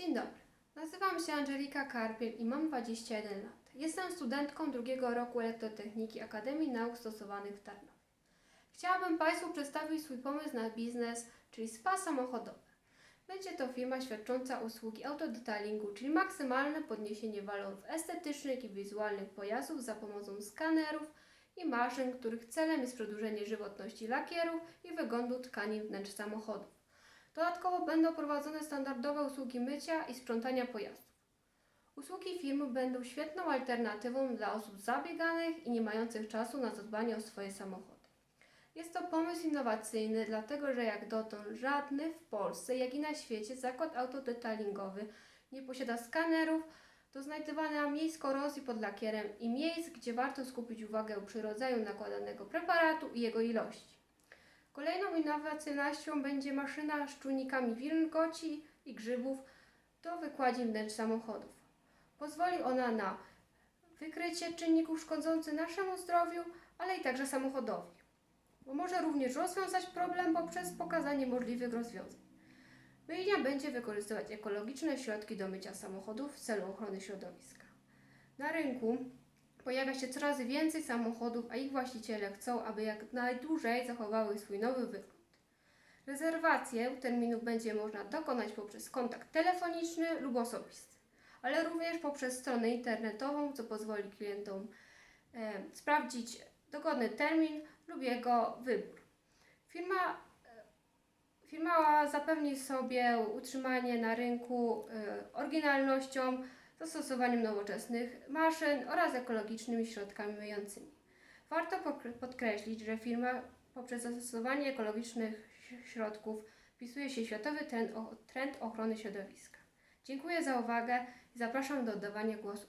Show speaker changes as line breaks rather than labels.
Dzień dobry. Nazywam się Angelika Karpiel i mam 21 lat. Jestem studentką drugiego roku elektrotechniki Akademii Nauk Stosowanych w Tarnowie. Chciałabym Państwu przedstawić swój pomysł na biznes, czyli spa samochodowe. Będzie to firma świadcząca usługi autodetailingu, czyli maksymalne podniesienie walorów estetycznych i wizualnych pojazdów za pomocą skanerów i maszyn, których celem jest przedłużenie żywotności lakierów i wyglądu tkanin wnętrz samochodów. Dodatkowo będą prowadzone standardowe usługi mycia i sprzątania pojazdów. Usługi firmy będą świetną alternatywą dla osób zabieganych i nie mających czasu na zadbanie o swoje samochody. Jest to pomysł innowacyjny, dlatego że jak dotąd żadny w Polsce, jak i na świecie zakład autodetailingowy nie posiada skanerów do znajdywania miejsc korozji pod lakierem i miejsc, gdzie warto skupić uwagę przy rodzaju nakładanego preparatu i jego ilości. Kolejną innowacyjnością będzie maszyna z czujnikami wilgoci i grzybów do wykładzin wnętrz samochodów. Pozwoli ona na wykrycie czynników szkodzących naszemu zdrowiu, ale i także samochodowi. Bo może również rozwiązać problem poprzez pokazanie możliwych rozwiązań. Myjnia będzie wykorzystywać ekologiczne środki do mycia samochodów w celu ochrony środowiska. Na rynku pojawia się coraz więcej samochodów, a ich właściciele chcą, aby jak najdłużej zachowały swój nowy wygląd. Rezerwację terminów będzie można dokonać poprzez kontakt telefoniczny lub osobisty, ale również poprzez stronę internetową, co pozwoli klientom e, sprawdzić dogodny termin lub jego wybór. Firma, e, firma zapewni sobie utrzymanie na rynku e, oryginalnością, zastosowaniem nowoczesnych maszyn oraz ekologicznymi środkami myjącymi. Warto podkreślić, że firma poprzez zastosowanie ekologicznych środków wpisuje się w światowy trend, ochrony środowiska. Dziękuję za uwagę i zapraszam do oddawania głosu